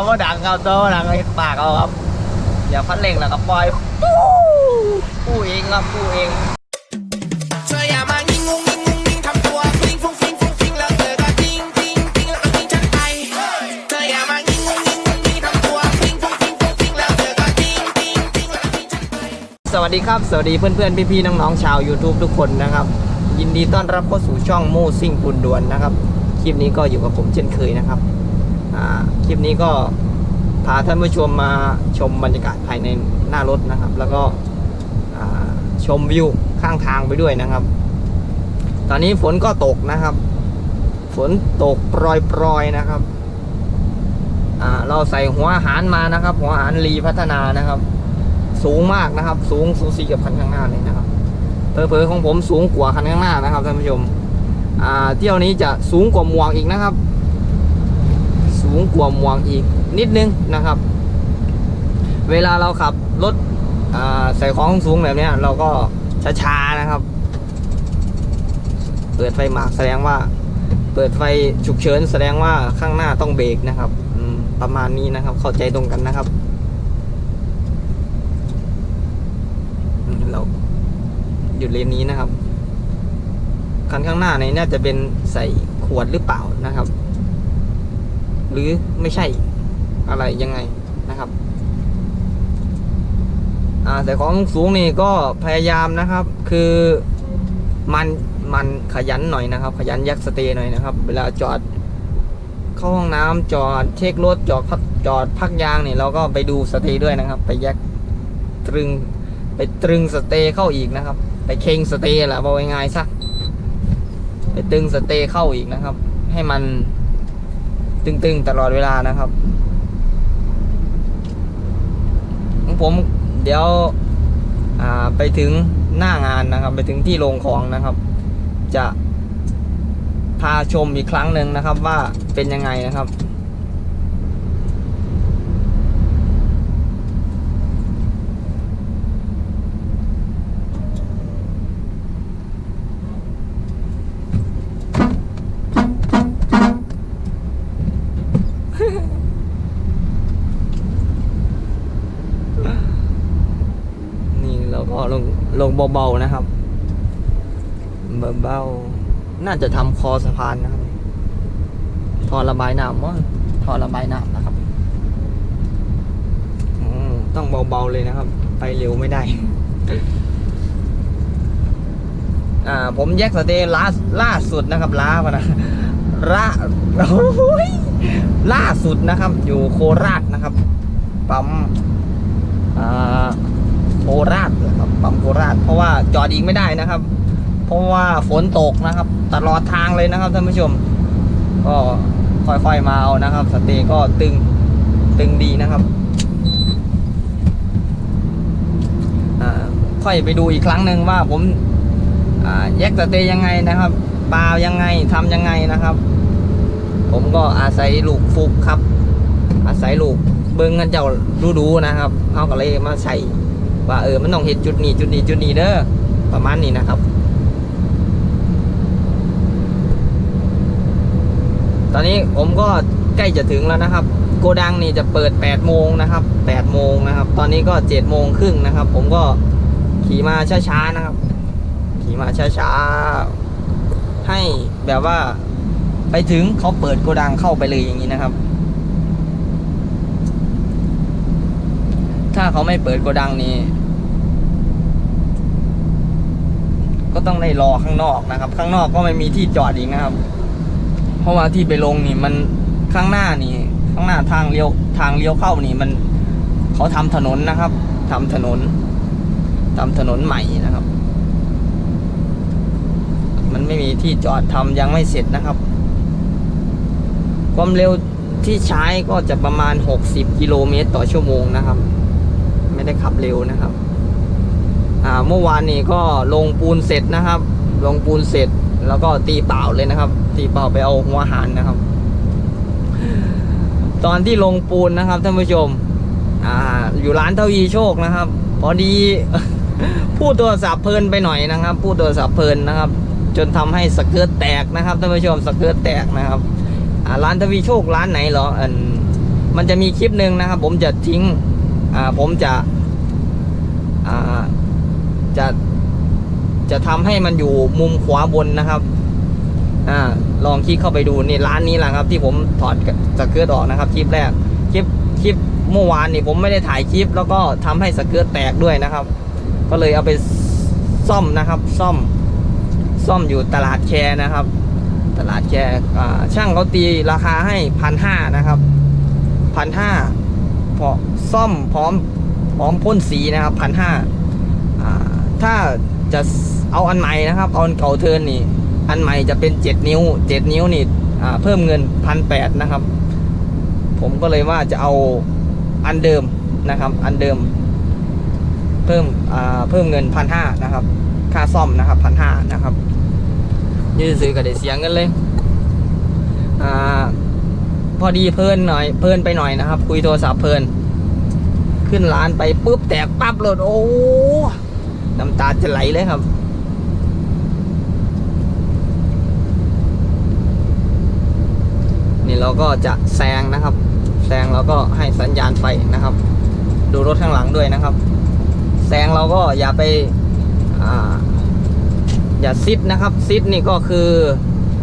กอว่าดังครับตัวว่าดังไอ้ปากเอาครับอย่าพัดเร่งแล้วก็ปล่อยปู้ปู้เองครับปู้เองเธออย่ามางิงงงงิงงงงิงทำตัวฟลิงฟุ้งฟลิงฟุ้งฟลิงแล้วเองสวัสดีครับ สวัสดีเพื่อนๆ พี่ๆ น้องๆ ชาว YouTube ทุกคนนะครับ ยินดีต้อนรับเข้าสู่ช่องโมซิ่งปุนดวนนะครับ คลิปนี้ก็อยู่กับผมเช่นเคยนะครับ คลิปนี้ก็พาท่านผู้ชมมาชมบรรยากาศภายในหน้ารถนะครับ แล้วก็ชมวิวข้างทางไปด้วยนะครับ ตอนนี้ฝนก็ตกนะครับ ฝนตกปรอยๆนะครับเราใส่หัวอาหารมานะครับ หัวอาหารรีพัฒนานะครับ สูงมากนะครับ สูงสูสีกับคันข้างหน้าเลยนะครับเพอเพอๆของผมสูงกว่าคันข้างหน้านะครับท่านผู้ชมเที่ยวนี้จะสูงกว่าหมวกอีกนะครับ สูงกว่าหมวกอีกนิดนึงนะครับ เวลาเราขับรถใส่ของสูงแบบนี้เราก็ช้าๆนะครับ เปิดไฟหมากแสดงว่า เปิดไฟฉุกเฉินแสดงว่าข้างหน้าต้องเบรกนะครับประมาณนี้นะครับ เข้าใจตรงกันนะครับเราหยุดเลนนี้นะครับคันข้างหน้าในน่าจะเป็นใส่ขวดหรือเปล่านะครับ หรือไม่ใช่อะไรยังไงนะครับอ่าแต่ของสูงนี่ก็พยายามนะครับ คือมันมันขยันหน่อยนะครับ ขยันยักสเตย์หน่อยนะครับ เวลาจอดเข้าห้องน้ำจอดเช็ครถจอดพักจอดพักยางเนี่ยเราก็ไปดูสเตย์ด้วยนะครับ ไปแยกตรึงไปตรึงสเตย์เข้าอีกนะครับ ไปเค็งสเตย์แหละบอกง่ายๆซะไปตึงสเตย์เข้าอีกนะครับ ให้มัน ตึงๆตลอดเวลานะครับของผมเดี๋ยวไปถึงหน้างานนะครับ ไปถึงที่โรงของนะครับ จะพาชมอีกครั้งหนึ่งนะครับว่าเป็นยังไงนะครับ นี่เรา ก็ลงลงเบาๆนะครับเบาๆน่าจะทำคอสะพานนะครับท่อระบายน้ำว่าท่อระบายน้ำนะครับต้องเบาๆเลยนะครับ ไปเร็วไม่ได้อ่าผมแยกสเตย์ล่าล่าสุดนะครับล้าปะนะล่าโอ้ยล่าสุดนะครับ อยู่โคราชนะครับ ปั๊มอ่า ราชนะครับปั๊มโคราช เพราะว่าจอดอีกไม่ได้นะครับ เพราะว่าฝนตกนะครับ ตลอดทางเลยนะครับท่านผู้ชม ก็ค่อยๆมาเอานะครับ สเตย์ก็ตึงตึงดีนะครับอ่าค่อยไปดูอีกครั้งหนึ่งว่าผมอ่าแยกสเตย์ยังไงนะครับปายังไงทำยังไงนะครับ ผมก็อาศัยลูกฟุกครับ อาศัยลูกเบิ้งกันเจ้าดูๆนะครับเขาก็เลยมาใส่ ว่าเออมันต้องเห็นจุดนี้จุดนี้จุดนี้เด้อประมาณนี้นะครับ ตอนนี้ผมก็ใกล้จะถึงแล้วนะครับ โกดังนี่จะเปิด8โมงนะครับ8โมงนะครับ ตอนนี้ก็7โมงครึ่งนะครับ ผมก็ขี่มาช้าๆนะครับ ขี่มาช้าๆให้แบบว่าไปถึงเขาเปิดโกดังเข้าไปเลยอย่างนี้นะครับ ถ้าเขาไม่เปิดโกดังนี้ ก็ต้องได้รอข้างนอกนะครับ ข้างนอกก็ไม่มีที่จอดอีกนะครับ เพราะว่าที่ไปลงนี่มันข้างหน้านี่ ข้างหน้าทางเลี้ยวทางเลี้ยวเข้านี่มันเขาทำถนนนะครับทำถนนทำถนนใหม่นะครับ มันไม่มีที่จอดทำยังไม่เสร็จนะครับ ความเร็วที่ใช้ก็จะประมาณ 60 กิโลเมตรต่อชั่วโมงนะครับ ไม่ได้ขับเร็วนะครับ อ่าเมื่อวานนี้ก็ลงปูนเสร็จนะครับ ลงปูนเสร็จแล้วก็ตีเปล่าเลยนะครับ ตีเปล่าไปเอาหัวหารนะครับ ตอนที่ลงปูนนะครับท่านผู้ชม อ่า อยู่ร้านทวีโชคนะครับ พอดีพูดโทรศัพท์เพลินไปหน่อยนะครับ พูดโทรศัพท์เพลินนะครับ จนทำให้สเกิร์ตแตกนะครับท่านผู้ชมสเกิร์ตแตกนะครับ อ่าร้านทวีโชคร้านไหนเหรออันมันจะมีคลิปหนึ่งนะครับ ผมจะทิ้ง อ่าผมจะ อ่า จะจะทำให้มันอยู่มุมขวาบนนะครับอ่าลองคลิกเข้าไปดูนี่ร้านนี้แหละครับ ที่ผมถอดสเกิร์ตออกนะครับคลิปแรกคลิปคลิปเมื่อวานนี่ผมไม่ได้ถ่ายคลิป แล้วก็ทำให้สเกิร์ตแตกด้วยนะครับ ก็เลยเอาไปซ่อมนะครับ ซ่อมซ่อมอยู่ตลาดแคร์นะครับ ตลาดแคร์ช่างเขาตีราคาให้พันห้านะครับพันห้าพอซ่อมพร้อมพร้อมพ่นสีนะครับพันห้า ถ้าจะเอาอันใหม่นะครับเอาอันเก่าเทินนี่ อันใหม่จะเป็นเจ็ดนิ้วเจ็ดนิ้วนี่เพิ่มเงินพันแปดนะครับ ผมก็เลยว่าจะเอาอันเดิมนะครับ อันเดิม เพิ่มเพิ่มเงินพันห้านะครับ ค่าซ่อมนะครับพันห้านะครับยืดซื้อก็ได้เสียเงินเลยอพอดีเพลินหน่อยเพลินไปหน่อยนะครับ คุยโทรศัพท์เพลิน ขึ้นร้านไปปุ๊บแตกปั๊บเลยโอ้ น้ำตาจะไหลเลยครับนี่เราก็จะแซงนะครับ แซงเราก็ให้สัญญาณไฟนะครับ ดูรถข้างหลังด้วยนะครับ แซงเราก็อย่าไปออย่าซิดนะครับซิดนี่ก็คือ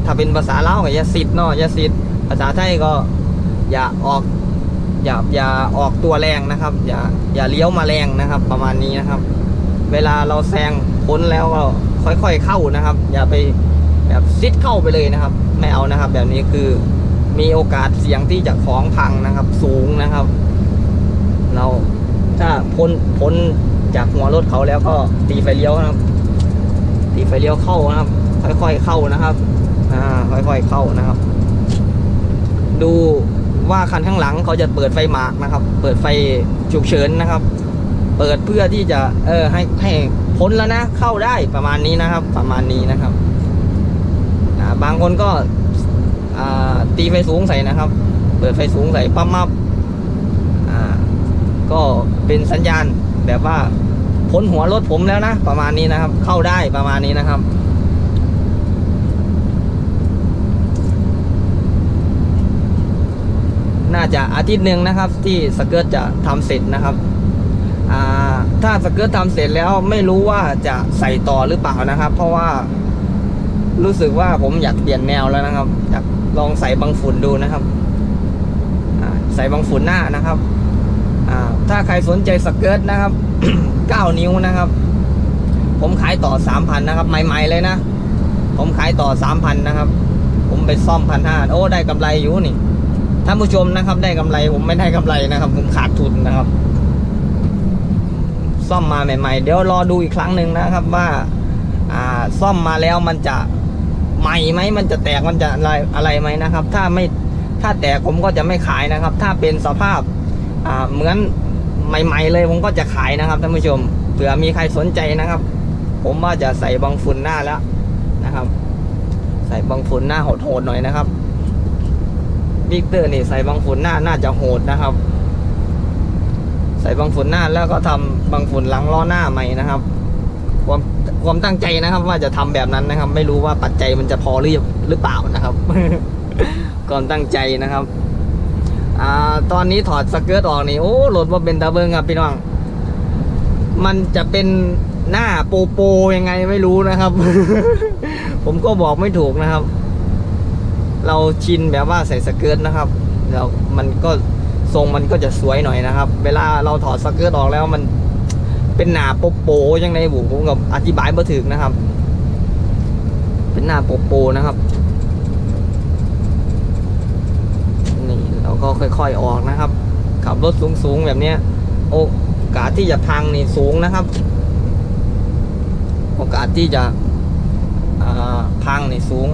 ถ้าเป็นภาษาลาวก็อย่าซิดเนาะอย่าซิดภาษาไทยก็อย่าออกอย่าอย่าออกตัวแรงนะครับ อย่าอย่าเลี้ยวมาแรงนะครับ ประมาณนี้นะครับ เวลาเราแซงพ้นแล้วก็ค่อยๆเข้านะครับ อย่าไปแบบซิดเข้าไปเลยนะครับ ไม่เอานะครับ แบบนี้คือมีโอกาสเสี่ยงที่จะของพังนะครับ สูงนะครับ เราถ้าพ้นพ้นจากหัวรถเขาแล้วก็ตีไฟเลี้ยวนะครับ ตีไฟเลี้ยวเข้านะครับ ค่อยๆเข้านะครับอ่าค่อยๆเข้านะครับ ดูว่าคันข้างหลังเขาจะเปิดไฟหมากนะครับ เปิดไฟฉุกเฉินนะครับ เปิดเพื่อที่จะเออให้ให้พ้นแล้วนะเข้าได้ประมาณนี้นะครับ ประมาณนี้นะครับอ่าบางคนก็ตีไฟสูงใส่นะครับ เปิดไฟสูงใส่ปั๊มมับอ่าก็เป็นสัญญาณแบบว่าพ้นหัวรถผมแล้วนะ ประมาณนี้นะครับ เข้าได้ประมาณนี้นะครับน่าจะอาทิตย์หนึ่งนะครับ ที่สเกิร์ตจะทำเสร็จนะครับ ถ้าสเกิร์ตทำเสร็จแล้วไม่รู้ว่าจะใส่ต่อหรือเปล่านะครับ เพราะว่ารู้สึกว่าผมอยากเปลี่ยนแนวแล้วนะครับอยากลองใส่บังฝุ่นดูนะครับใส่บังฝุ่นหน้านะครับถ้าใครสนใจสเกิร์ตนะครับ 9 นิ้วนะครับ ผมขายต่อ 3,000นะครับใหม่ๆเลยนะ ผมขายต่อ 3,000นะครับ ผมไปซ่อมพันห้าโอ้ได้กำไรอยู่นี่ท่านผู้ชมนะครับ ได้กำไรผมไม่ได้กำไรนะครับ ผมขาดทุนนะครับ ซ่อมมาใหม่ ๆ เดี๋ยวรอดูอีกครั้งหนึ่งนะครับว่าอ่าซ่อมมาแล้วมันจะใหม่ไหมมันจะแตกมันจะอะไรอะไรไหมนะครับ ถ้าไม่ถ้าแตกผมก็จะไม่ขายนะครับ ถ้าเป็นสภาพอ่าเหมือนใหม่ ๆ เลยผมก็จะขายนะครับท่านผู้ชมเผื่อมีใครสนใจนะครับ ผมว่าจะใส่บังฝุ่นหน้าแล้วนะครับ ใส่บังฝุ่นหน้าโหดๆหน่อยนะครับวิกเตอร์นี่ใส่บังฝุ่นหน้าน่าจะโหดนะครับ ส่บังฝุ่นหน้าแล้วก็ทำบังฝุ่นหลังล้อหน้าใหม่นะครับ ความความตั้งใจนะครับ ว่าจะทำแบบนั้นนะครับ ไม่รู้ว่าปัจจัยมันจะพอหรือหรือเปล่านะครับความตั้งใจนะครับอ่าตอนนี้ถอดสเกิร์ตออกนี่โอ้รถว่าเป็นตาเบิงครับพี่น้องมันจะเป็นหน้าโปโปยังไงไม่รู้นะครับ ผมก็บอกไม่ถูกนะครับ เราชินแบบว่าใส่สเกิร์ตนะครับเรามันก็ ทรงมันก็จะสวยหน่อยนะครับ เวลาเราถอดสเกิร์ตออกแล้วมันเป็นหนาโปโปยังไงบุผมกับอธิบายไม่ถึงนะครับ เป็นหนาโปโปนะครับนี่เราก็ค่อยๆออกนะครับ ขับรถสูงๆแบบเนี้ย โอกาสที่จะพังนี่สูงนะครับ โอกาสที่จะพังนี่สูง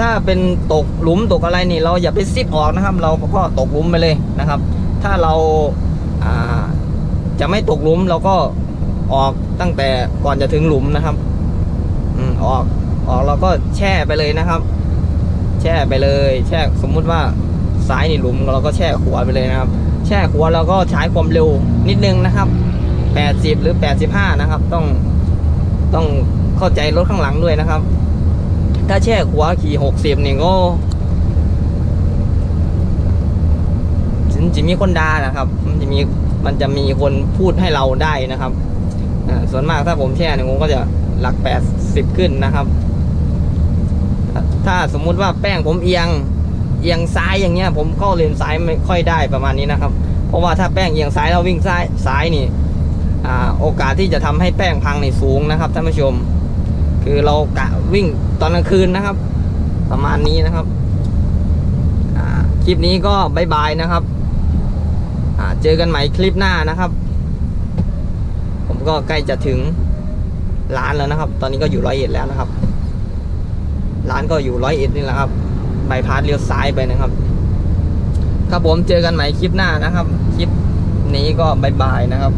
ถ้าเป็นตกหลุมตกอะไรนี่เราอย่าไปซิดออกนะครับ เราก็ตกหลุมไปเลยนะครับ ถ้าเราอ่าจะไม่ตกหลุมเราก็ออกตั้งแต่ก่อนจะถึงหลุมนะครับอืมออกออกเราก็แช่ไปเลยนะครับ แช่ไปเลย แช่สมมุติว่าซ้ายนี่หลุมเราก็แช่ขวาไปเลยนะครับ แช่ขวาเราก็ใช้ความเร็วนิดนึงนะครับ80หรือ85นะครับ ต้องต้องเข้าใจรถข้างหลังด้วยนะครับ ถ้าแช่ขวาขี่หกสิบเนี่ยก็จะมีคนด่านะครับ มันจะมีมันจะมีคนพูดให้เราได้นะครับส่วนมากถ้าผมแช่เนี่ยผมก็จะหลักแปดสิบขึ้นนะครับ ถ้าสมมุติว่าแป้งผมเอียงเอียงซ้ายอย่างเงี้ย ผมเข้าเลนซ้ายไม่ค่อยได้ประมาณนี้นะครับ เพราะว่าถ้าแป้งเอียงซ้ายเราวิ่งซ้ายซ้ายนี่โอกาสที่จะทำให้แป้งพังในสูงนะครับท่านผู้ชม คือเรากะวิ่งตอนกลางคืนนะครับ ประมาณนี้นะครับคลิปนี้ก็บายบายนะครับเจอกันใหม่คลิปหน้านะครับ ผมก็ใกล้จะถึงร้านแล้วนะครับ ตอนนี้ก็อยู่ร้อยเอ็ดแล้วนะครับ ร้านก็อยู่ร้อยเอ็ดนี่แหละครับบายพาสเลี้ยวซ้ายไปนะครับครับผมเจอกันใหม่คลิปหน้านะครับ คลิปนี้ก็บายบายนะครับ